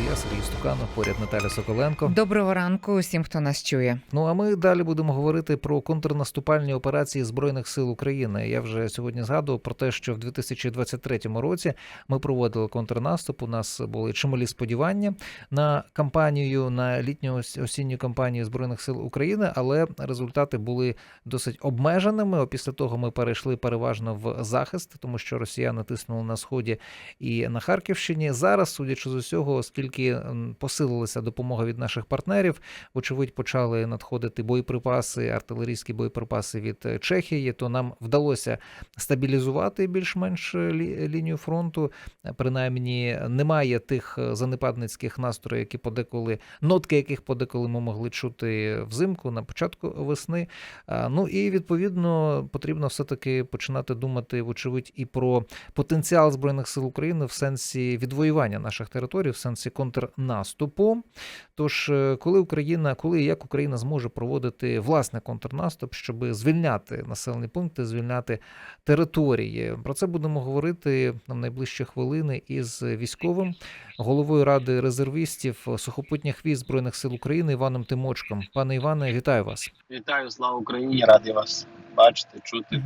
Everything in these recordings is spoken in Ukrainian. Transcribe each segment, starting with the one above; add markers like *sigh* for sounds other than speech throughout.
я Сергій Стуканов, поряд Наталя Соколенко. Доброго ранку усім, хто нас чує. Ну а ми далі будемо говорити про контрнаступальні операції збройних сил України. Я вже сьогодні згадував про те, що в 2023 році ми проводили контрнаступ. У нас були чималі сподівання на кампанію на літню осінню кампанію збройних сил України, але результати були досить обмеженими. Після того ми перейшли переважно в захист, тому що росіяни тиснули на сході і на Харківщині. Зараз, судячи з усього, оскільки м, посилилася допомога від наших партнерів, вочевидь, почали надходити боєприпаси, артилерійські боєприпаси від е, Чехії, то нам вдалося стабілізувати більш-менш е, лі- лінію фронту. Принаймні, немає тих е, занепадницьких настроїв, які подеколи нотки, яких подеколи ми могли чути взимку на початку весни. Ну і відповідно потрібно все-таки починати думати, вочевидь, і про потенціал збройних сил України в сенсі відвоювання наших територій, в сенсі контрнаступу. Тож, е, коли Україна, коли і як Україна зможе проводити власне контрнаступ, щоб звільняти населені пункти, звільняти території, про це будемо говорити на найближчі хвилини із військовим головою ради резервістів сухопутніх військ збройних сил України Іваном Тимочком. Пане Іване, вітаю вас. Вітаю, слава Україні! Радий вас бачити, чути.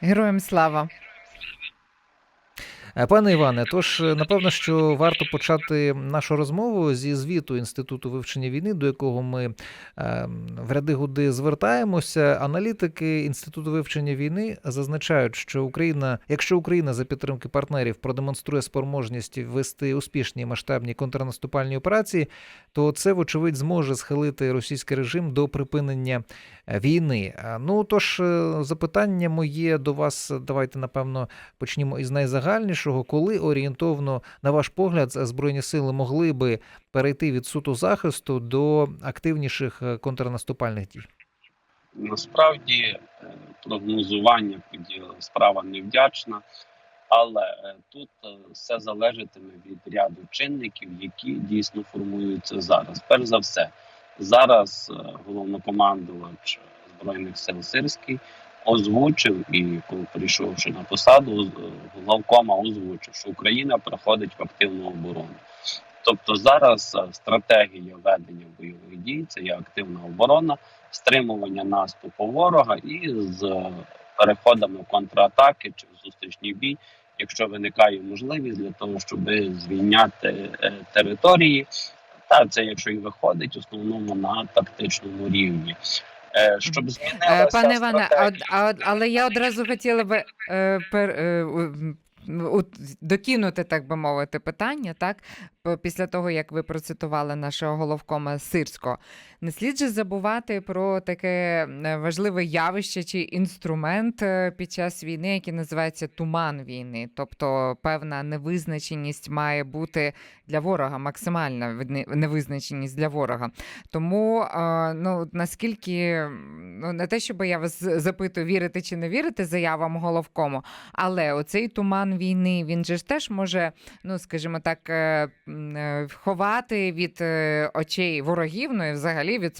Героям слава! Е, Пане Іване, тож е, напевно, що варто почати нашу розмову зі звіту інституту вивчення війни, до якого ми е, в ряди годи звертаємося. Аналітики інституту вивчення війни зазначають, що Україна, якщо Україна за підтримки партнерів продемонструє спроможність вести успішні масштабні контрнаступальні операції, то це вочевидь зможе схилити російський режим до припинення е, війни. Ну тож запитання моє до вас, давайте напевно почнімо із найзагальнішого. Коли орієнтовно, на ваш погляд, збройні сили могли би перейти від суто захисту до активніших е, контрнаступальних дій? Насправді е, прогнозування справа невдячна, але е, тут все залежатиме від ряду чинників, які дійсно формуються зараз. Перш за все, зараз головнокомандувач збройних сил Сирський озвучив і коли прийшовши на посаду, е, главкома озвучив, що Україна переходить в активну оборону. Тобто зараз е, стратегія ведення бойових дій це є активна оборона, стримування наступу ворога і з е, переходами контратаки чи в зустрічний бій, якщо виникає можливість для того, щоб звільняти території. Та це якщо і виходить, в основному на тактичному рівні. Е, Щоб Е, змінилася Пане Іване, а, але я одразу хотіла би е, пер, е, докинути, так би мовити, питання, так? П- Після того, як ви процитували нашого головкома Сирського. Не слід же забувати про таке е, важливе явище чи інструмент е, під час війни, який називається туман війни. Тобто певна невизначеність має бути для ворога, максимальна невизначеність для ворога. Тому е, ну наскільки ну не те, щоб я вас запитую, вірити чи не вірити заявам головкому, але оцей туман війни він же ж теж може, ну скажімо так, е, е, ховати від е, очей ворогів, ну і взагалі від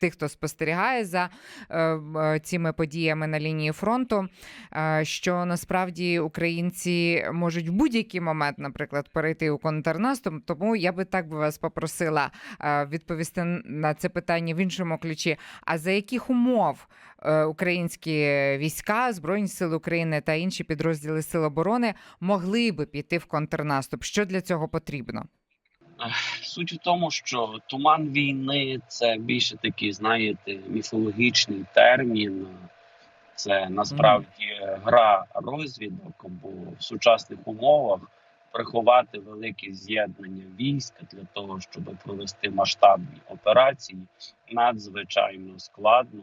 тих, хто спостерігає за е, е, цими подіями на лінії фронту, е, що насправді українці можуть в будь-який момент, наприклад, перейти у контрнаступ. Тому я би так би вас попросила е, відповісти на це питання в іншому ключі. А за яких умов е, українські війська, Збройні сили України та інші підрозділи Сил оборони могли би піти в контрнаступ? Що для цього потрібно? Суть в тому, що туман війни це більше такий, знаєте, міфологічний термін. Це насправді гра розвідок, бо в сучасних умовах приховати велике з'єднання військ для того, щоб провести масштабні операції, надзвичайно складно.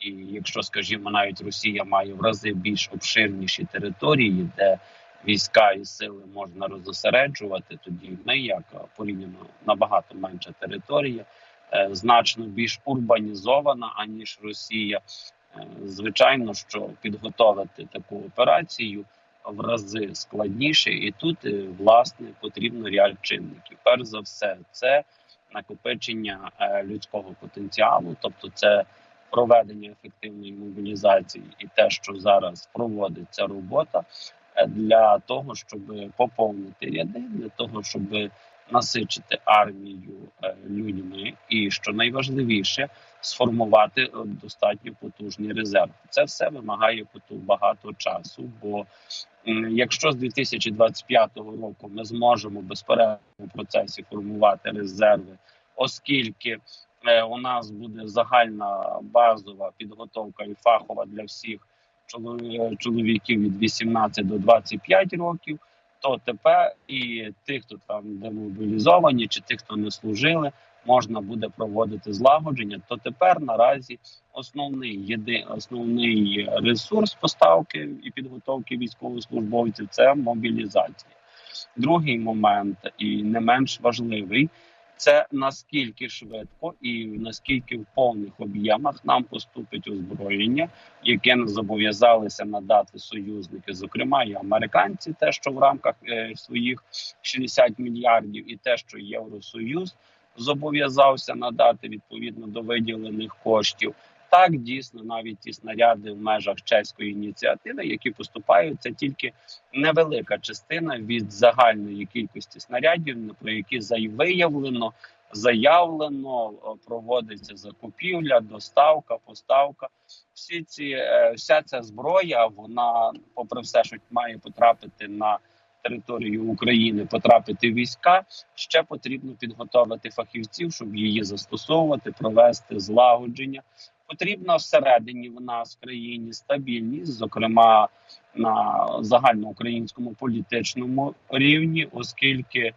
І якщо, скажімо, навіть Росія має в рази більш обширніші території, де війська і сили можна розосереджувати, тоді ми, як порівняно набагато менша територія, е, значно більш урбанізована аніж Росія. Е, Звичайно, що підготовити таку операцію в рази складніше, і тут е, власне потрібно ряд чинників. Перш за все, це накопичення людського потенціалу, тобто це проведення ефективної мобілізації, і те, що зараз проводиться робота для того, щоб поповнити ряди, для того, щоб насичити армію е, людьми, і що найважливіше, сформувати е, достатньо потужний резерв. Це все вимагає багато часу. Бо якщо з 2025 року ми зможемо безперервно в процесі формувати резерви, оскільки е, у нас буде загальна базова підготовка і фахова для всіх чоловіків від 18 до 25 років, то тепер і тих, хто там демобілізовані, чи тих, хто не служили, можна буде проводити злагодження. То тепер наразі основний єди, основний ресурс поставки і підготовки військовослужбовців це мобілізація. Другий момент, і не менш важливий, це наскільки швидко і наскільки в повних об'ємах нам поступить озброєння, яке не зобов'язалися надати союзники, зокрема і американці, те, що в рамках е, своїх 60 мільярдів, і те, що Євросоюз зобов'язався надати відповідно до виділених коштів. Так, дійсно, навіть ті снаряди в межах чеської ініціативи, які поступають, це тільки невелика частина від загальної кількості снарядів, про які заявлено, заявлено, проводиться закупівля, доставка, поставка. Всі ці е, вся ця зброя, вона, попри все, що має потрапити на територію України, потрапити війська, ще потрібно підготовити фахівців, щоб її застосовувати, провести злагодження. Потрібна всередині в нас в країні стабільність, зокрема на загальноукраїнському політичному рівні, оскільки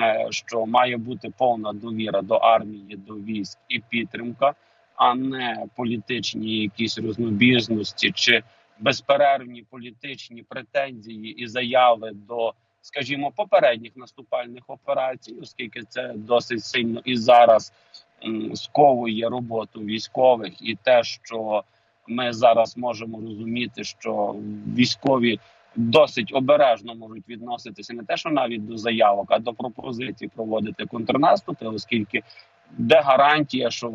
е, що має бути повна довіра до армії, до військ і підтримка, а не політичні якісь рознобіжності чи безперервні політичні претензії і заяви до, скажімо, попередніх наступальних операцій, оскільки це досить сильно і зараз сковує роботу військових, і те, що ми зараз можемо розуміти, що військові досить обережно можуть відноситися не те, що навіть до заявок, а до пропозицій проводити контрнаступи, оскільки де гарантія, що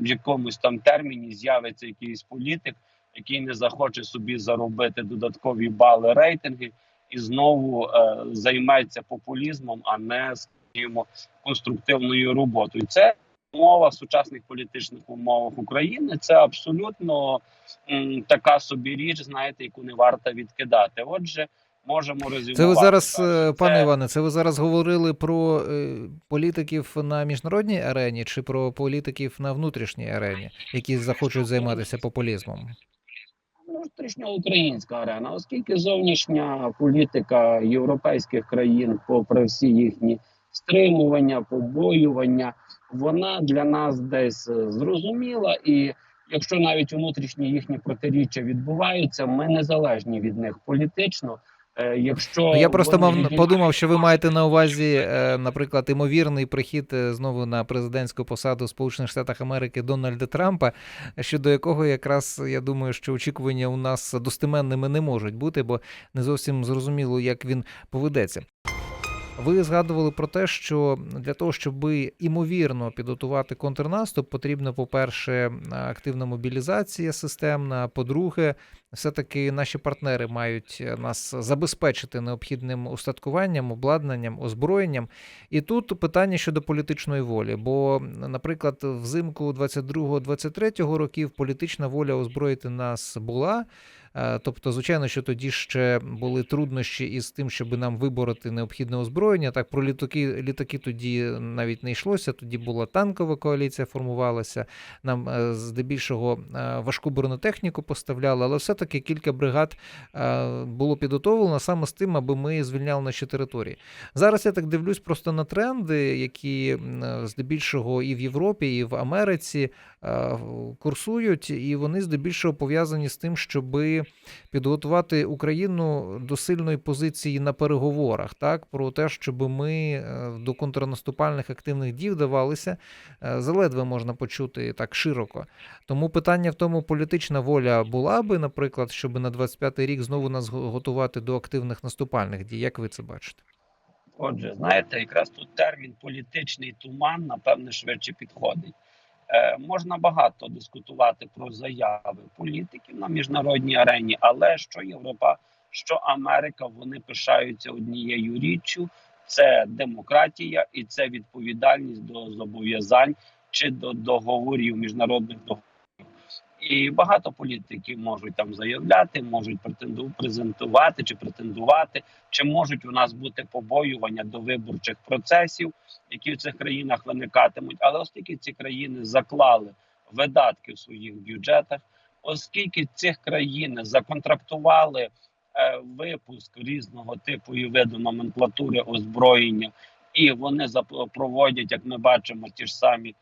в якомусь там терміні з'явиться якийсь політик, який не захоче собі заробити додаткові бали рейтинги і знову е, займеться популізмом, а не скажімо, конструктивною роботою. Це умова в сучасних політичних умовах України. Це абсолютно м, така собі річ, знаєте, яку не варто відкидати. Отже, можемо резюмувати. Це ви зараз, е, пане Іване, це ви зараз говорили про е, політиків на міжнародній арені чи про політиків на внутрішній арені, які захочуть займатися популізмом? внутрішньоукраїнська арена, оскільки зовнішня політика європейських країн, попри всі їхні стримування, побоювання, вона для нас десь е, зрозуміла. І якщо навіть внутрішні їхні протиріччя відбуваються, ми незалежні від них політично. Е, Якщо Ну, я просто мав подумав, що ви маєте на увазі, е, наприклад, імовірний прихід знову на президентську посаду Сполучених Штатах Америки Дональда Трампа, щодо якого якраз я думаю, що очікування у нас достеменними не можуть бути, бо не зовсім зрозуміло, як він поведеться. Ви згадували про те, що для того, щоб імовірно підготувати контрнаступ, потрібно, по-перше, активна мобілізація системна. По-друге, все-таки наші партнери мають нас забезпечити необхідним устаткуванням, обладнанням, озброєнням. І тут питання щодо політичної волі. Бо, наприклад, взимку 22-23 років політична воля озброїти нас була. Е, Тобто, звичайно, що тоді ще були труднощі із тим, щоб нам вибороти необхідне озброєння. Так про літаки, літаки тоді навіть не йшлося. Тоді була танкова коаліція, формувалася. Нам е, здебільшого е, важку бронетехніку поставляли, але все-таки кілька бригад було підготовлено саме з тим, аби ми звільняли наші території. Зараз я так дивлюсь просто на тренди, які здебільшого і в Європі, і в Америці курсують, і вони здебільшого пов'язані з тим, щоби підготувати Україну до сильної позиції на переговорах, так про те, щоб ми е, до контрнаступальних активних дій вдавалися, е, заледве можна почути так широко. Тому питання в тому, політична воля була би, наприклад, щоб на 25-й рік знову нас готувати до активних наступальних дій. Як ви це бачите? Отже, знаєте, якраз тут термін політичний туман, напевне, швидше підходить. Е, можна багато дискутувати про заяви політиків на міжнародній арені, але що Європа, що Америка, вони пишаються однією річчю, це демократія і це відповідальність до зобов'язань чи до договорів міжнародних договорів. І багато політиків можуть там заявляти, можуть претенду презентувати чи претендувати, чи можуть у нас бути побоювання до виборчих процесів, які в цих країнах виникатимуть. Але оскільки ці країни заклали видатки в своїх бюджетах, оскільки ці країни законтрактували е, випуск різного типу і виду номенклатури озброєння, і вони проводять, як ми бачимо, ті ж самі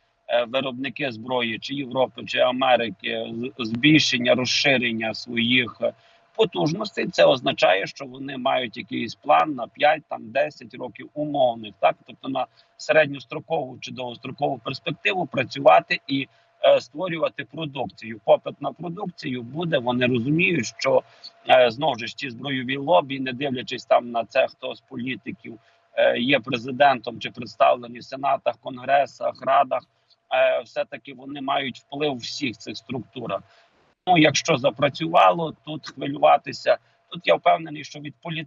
виробники зброї, чи Європи, чи Америки, збільшення, розширення своїх е, потужностей. Це означає, що вони мають якийсь план на 5 там 10 років умовних, так тобто на середньострокову чи довгострокову перспективу працювати і е, створювати продукцію. Попит на продукцію буде. Вони розуміють, що е, знову ж ті збройові лобі, не дивлячись там на це, хто з політиків е, є президентом чи представлені в сенатах, конгресах, радах. Е, все таки вони мають вплив у всіх цих структурах. Ну, якщо запрацювало, тут хвилюватися. Тут я впевнений, що від полі...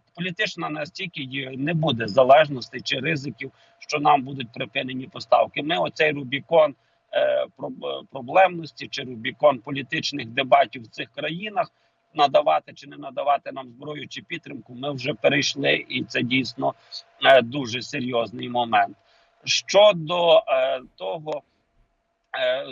настільки не буде залежностей чи ризиків, що нам будуть припинені поставки. Ми оцей Рубікон е, проблемності чи Рубікон політичних дебатів в цих країнах надавати чи не надавати нам зброю чи підтримку. Ми вже перейшли, і це дійсно е, дуже серйозний момент. Щодо е, того. Е,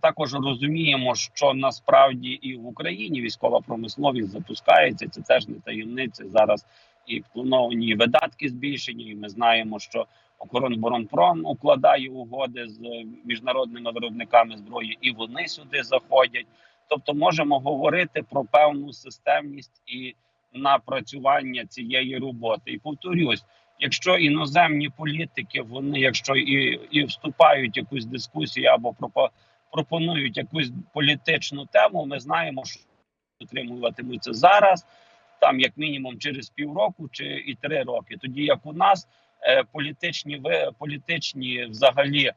також розуміємо, що насправді і в Україні військова промисловість запускається. Це теж не таємниця. Зараз і плановані видатки збільшені. І ми знаємо, що Охоронборонпром укладає угоди з міжнародними виробниками зброї, і вони сюди заходять. Тобто, можемо говорити про певну системність і напрацювання цієї роботи. І повторюсь, якщо іноземні політики, вони якщо і, і вступають в якусь дискусію або пропо, пропонують якусь політичну тему, ми знаємо, що отримуватимуться зараз, там як мінімум через півроку чи і три роки. Тоді як у нас е, політичні ви політичні взагалі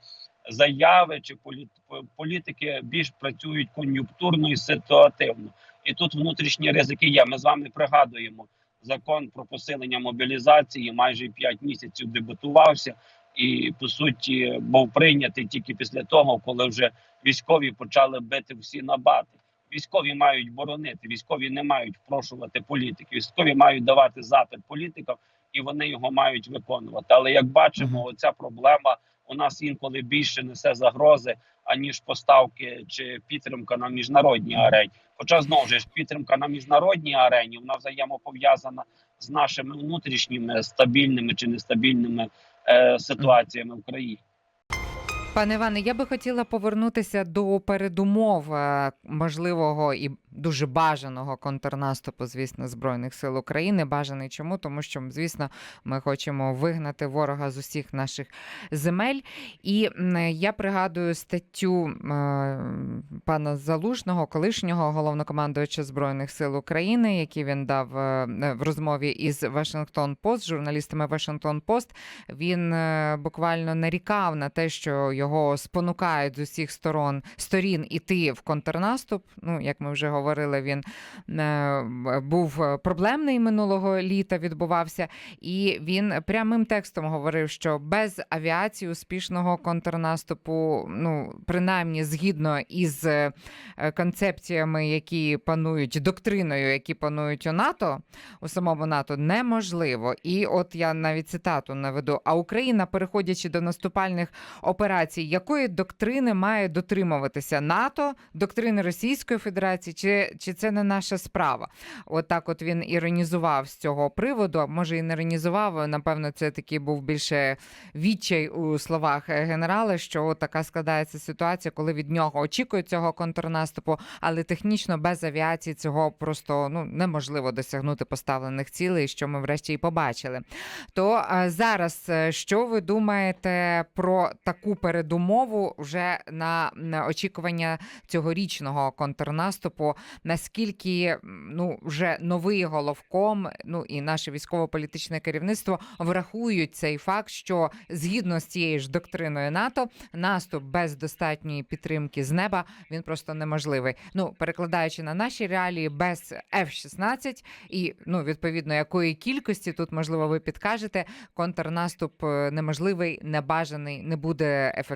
заяви чи політ, політики більш працюють кон'юнктурно і ситуативно, і тут внутрішні ризики є. Ми з вами пригадуємо закон про посилення мобілізації майже 5 місяців дебатувався, і по суті був прийнятий тільки після того, коли вже військові почали бити всі набати. Військові мають боронити, військові не мають впрошувати політики. Військові мають давати запит політикам, і вони його мають виконувати. Але як бачимо, оця проблема у нас інколи більше несе загрози, аніж поставки чи підтримка на міжнародній арені. Хоча знову ж підтримка на міжнародній арені вона взаємопов'язана з нашими внутрішніми стабільними чи нестабільними е, ситуаціями в країні. Пане Іване, я би хотіла повернутися до передумов е, можливого і дуже бажаного контрнаступу, звісно, збройних сил України. Бажаний чому? Тому що, звісно, ми хочемо вигнати ворога з усіх наших земель. І я пригадую статтю е, пана Залужного, колишнього головнокомандувача збройних сил України, який він дав е, в розмові із Вашингтон Пост, журналістами Вашингтон Пост. Він е, буквально нарікав на те, що його спонукають з усіх сторон сторін іти в контрнаступ. Ну, як ми вже говорили, він е, був проблемний минулого літа, відбувався, і він прямим текстом говорив, що без авіації успішного контрнаступу, ну принаймні згідно із е, концепціями, які панують доктриною, які панують у НАТО, у самому НАТО, неможливо. І от я навіть цитату наведу: а Україна, переходячи до наступальних операцій, якої доктрини має дотримуватися НАТО, доктрини Російської Федерації, чи, чи це не наша справа? От от він іронізував з цього приводу. Може, і не іронізував. Напевно, це такий був більше відчай у словах е, генерала, що така складається ситуація, коли від нього очікують цього контрнаступу, але технічно без авіації цього просто ну неможливо досягнути поставлених цілей, що ми врешті і побачили. То е, зараз е, що ви думаєте про таку передумову? Передумову вже на, очікування цьогорічного контрнаступу. Наскільки ну вже новий головком, ну і наше військово-політичне керівництво врахують цей факт, що згідно з цією ж доктриною НАТО, наступ без достатньої підтримки з неба він просто неможливий. Ну перекладаючи на наші реалії, без F-16 і ну відповідно якої кількості тут можливо ви підкажете, контрнаступ е, неможливий, небажаний, не буде ефективним.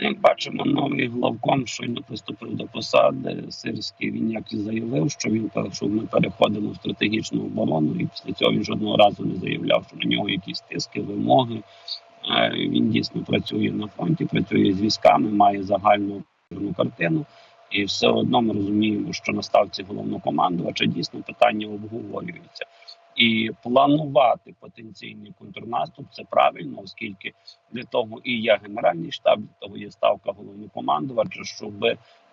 Як бачимо, новий главком щойно приступив до посади. Сирський він як і заявив, що він що ми переходимо в стратегічну оборону, і після цього він жодного разу не заявляв, що на нього якісь тиски, вимоги. Він дійсно працює на фронті, працює з військами, має загальну картину. І все одно ми розуміємо, що на ставці головнокомандувача дійсно питання обговорюються. І планувати потенційний контрнаступ це правильно, оскільки для того і є генеральний штаб, для того є ставка головнокомандувача, щоб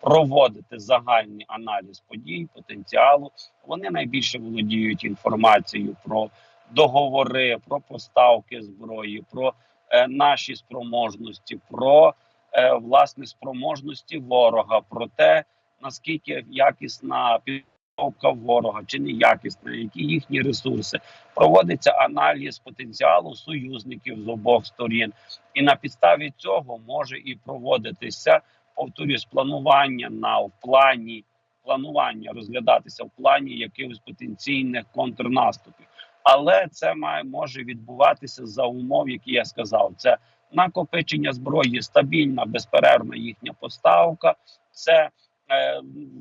проводити загальний аналіз подій, потенціалу. Вони найбільше володіють інформацією про договори, про поставки зброї, про е, наші спроможності, про е, власне спроможності ворога, про те наскільки якісна підготовка ворога чи неякісна, які їхні ресурси. Проводиться аналіз потенціалу союзників з обох сторін, і на підставі цього може і проводитися повторюсь, планування на в плані планування розглядатися в плані якихось потенційних контрнаступів. Але це має може відбуватися за умов, які я сказав. Це накопичення зброї, стабільна, безперервна їхня поставка, це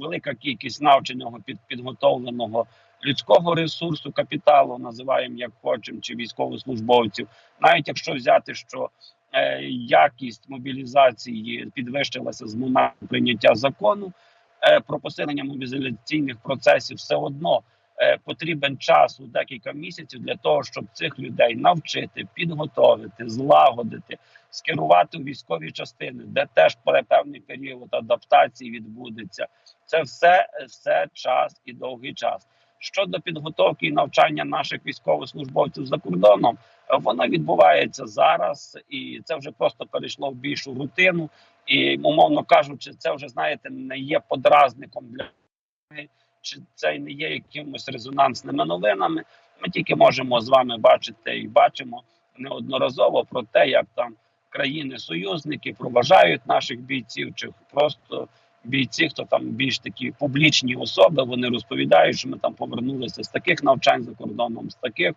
велика кількість навченого під підготовленого людського ресурсу, капіталу, називаємо як хочемо, чи військовослужбовців, навіть якщо взяти, що е, якість мобілізації підвищилася з моменту прийняття закону е, про посилення мобілізаційних процесів, все одно потрібен час у декілька місяців для того, щоб цих людей навчити, підготовити, злагодити, скерувати у військові частини, де теж певний період адаптації відбудеться. Це все, все час і довгий час. Щодо підготовки і навчання наших військовослужбовців за кордоном, е, воно відбувається зараз, і це вже просто перейшло в більшу рутину. І умовно кажучи, це вже знаєте не є подразником для чи це не є якимось резонансними новинами. Ми тільки можемо з вами бачити і бачимо неодноразово про те, як там країни-союзники проважають наших бійців, чи просто бійці, хто там більш такі публічні особи, вони розповідають, що ми там повернулися з таких навчань за кордоном, з таких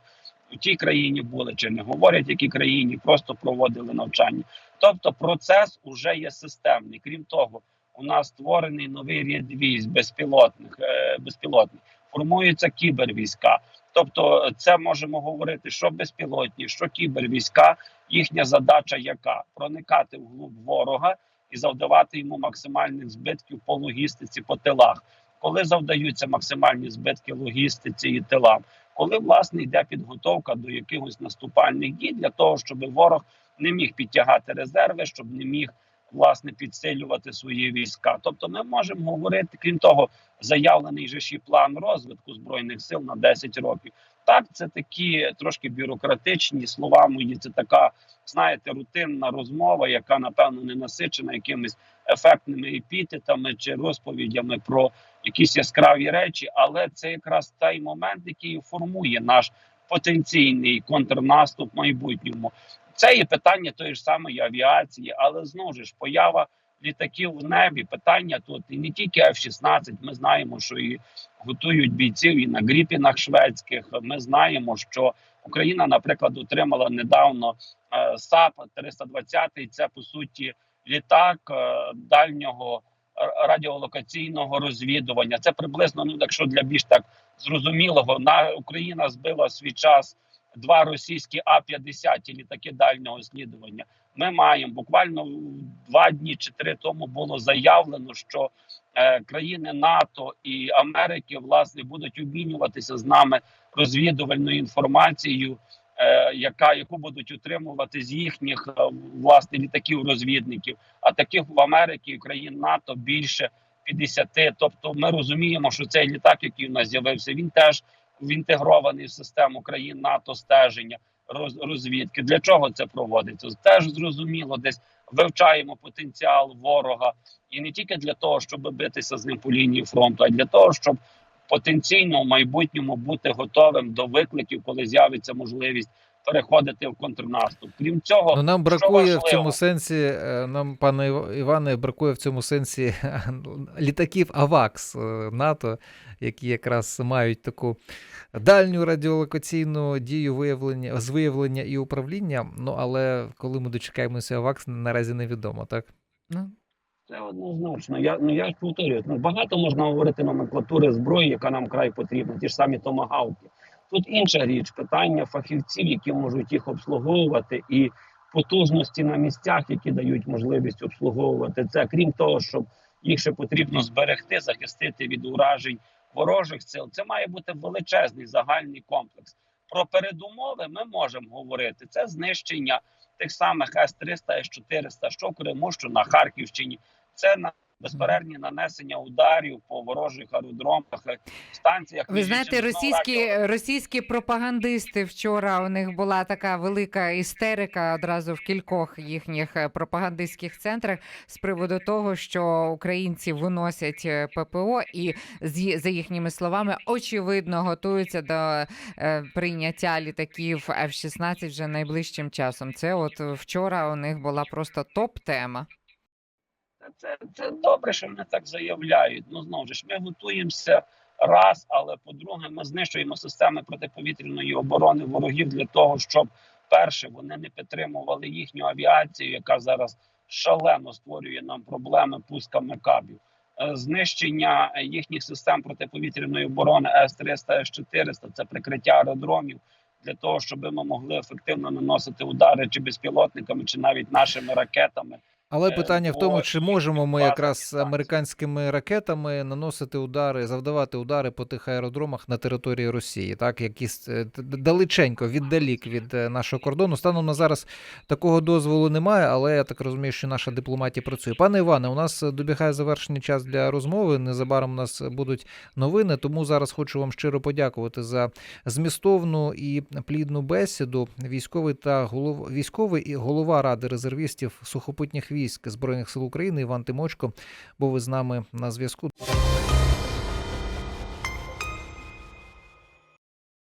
у тій країні були, чи не говорять, які країні просто проводили навчання. Тобто процес уже є системний. Крім того, у нас створений новий ряд військ безпілотних, е, безпілотних. Формуються кібервійська. Тобто, це можемо говорити, що безпілотні, що кібервійська. Їхня задача яка проникати в глуб ворога і завдавати йому максимальних збитків по логістиці, по тилах. Коли завдаються максимальні збитки логістиці і тилам, коли власне йде підготовка до якихось наступальних дій для того, щоб ворог не міг підтягати резерви, щоб не міг власне підсилювати свої війська. Тобто, ми можемо говорити, крім того, заявлений же ще план розвитку збройних сил на 10 років. Так, це такі трошки бюрократичні слова мої. Це така, знаєте, рутинна розмова, яка напевно не насичена якимись ефектними епітетами чи розповідями про якісь яскраві речі. Але це якраз той момент, який формує наш потенційний контрнаступ в майбутньому. Це є питання тої ж самої авіації, але знову ж поява літаків в небі. Питання тут і не тільки F-16, Ми знаємо, що і готують бійців і на гріпінах шведських. Ми знаємо, що Україна, наприклад, отримала недавно е, САП 320 Це по суті літак е, дальнього е, радіолокаційного розвідування. Це приблизно, ну якщо для більш так зрозумілого, на Україна збила свій час два російські А-50 літаки дальнього слідування. Ми маємо буквально два дні чи три тому було заявлено, що е, країни НАТО і Америки власне будуть обмінюватися з нами розвідувальною інформацією, е, яка яку будуть отримувати з їхніх е, власне літаків розвідників. А таких в Америці країн НАТО більше 50. Тобто, ми розуміємо, що цей літак, який у нас з'явився, він теж інтегрований в систему країн НАТО стеження роз, розвідки. Для чого це проводиться? Теж зрозуміло, десь вивчаємо потенціал ворога, і не тільки для того, щоб битися з ним по лінії фронту, а й для того, щоб потенційно в майбутньому бути готовим до викликів, коли з'явиться можливість переходити в контрнаступ. Крім цього, Ну, нам що бракує в цьому сенсі, е, нам, пане Іване, бракує в цьому сенсі *laughs* літаків АВАКС е, НАТО, які якраз мають таку дальню радіолокаційну дію виявлення з виявлення і управління. Ну але коли ми дочекаємося АВАКС, наразі невідомо, так? Ну, Це однозначно. Я ну я ж повторюю, ну багато можна говорити номенклатури зброї, яка нам край потрібна, ті ж самі томагавки. Тут інша річ, питання фахівців, які можуть їх обслуговувати, і потужності на місцях, які дають можливість обслуговувати це. Крім того, щоб їх ще потрібно зберегти, захистити від уражень ворожих сил. Це має бути величезний загальний комплекс. Про передумови ми можемо говорити. Це знищення тих самих С-300, С-400, що в Криму, що на Харківщині. Це на безперервні нанесення ударів по ворожих аеродромах, е, станціях. Ви знаєте, російські, російські пропагандисти вчора у них була така велика істерика одразу в кількох їхніх е, пропагандистських центрах з приводу того, що українці виносять е, ППО і за їхніми словами очевидно готуються до прийняття літаків F-16 вже найближчим часом. Це от вчора у них була просто топ-тема. Це, це добре, що вони так заявляють. Ну знову ж ми готуємося раз, але по-друге, ми знищуємо системи протиповітряної оборони ворогів для того, щоб перше вони не підтримували їхню авіацію, яка зараз шалено створює нам проблеми пусками кабів. Е, Знищення е, їхніх систем протиповітряної оборони С-300, С-400 – це прикриття аеродромів для того, щоб ми могли ефективно наносити удари чи безпілотниками, чи навіть нашими ракетами. Але Е, питання в тому, чи можемо ми якраз американськими ракетами наносити удари, завдавати удари по тих аеродромах на території Росії, так якісь е, далеченько віддалік від е, нашого кордону. Станом на зараз такого дозволу немає, але я так розумію, що наша дипломатія працює. Пане Іване, у нас добігає завершений час для розмови. Незабаром у нас будуть новини. Тому зараз хочу вам щиро подякувати за змістовну і плідну бесіду. Військовий та голов... військовий і голова ради резервістів сухопутніх військ збройних сил України Іван Тимочко був із нами на зв'язку.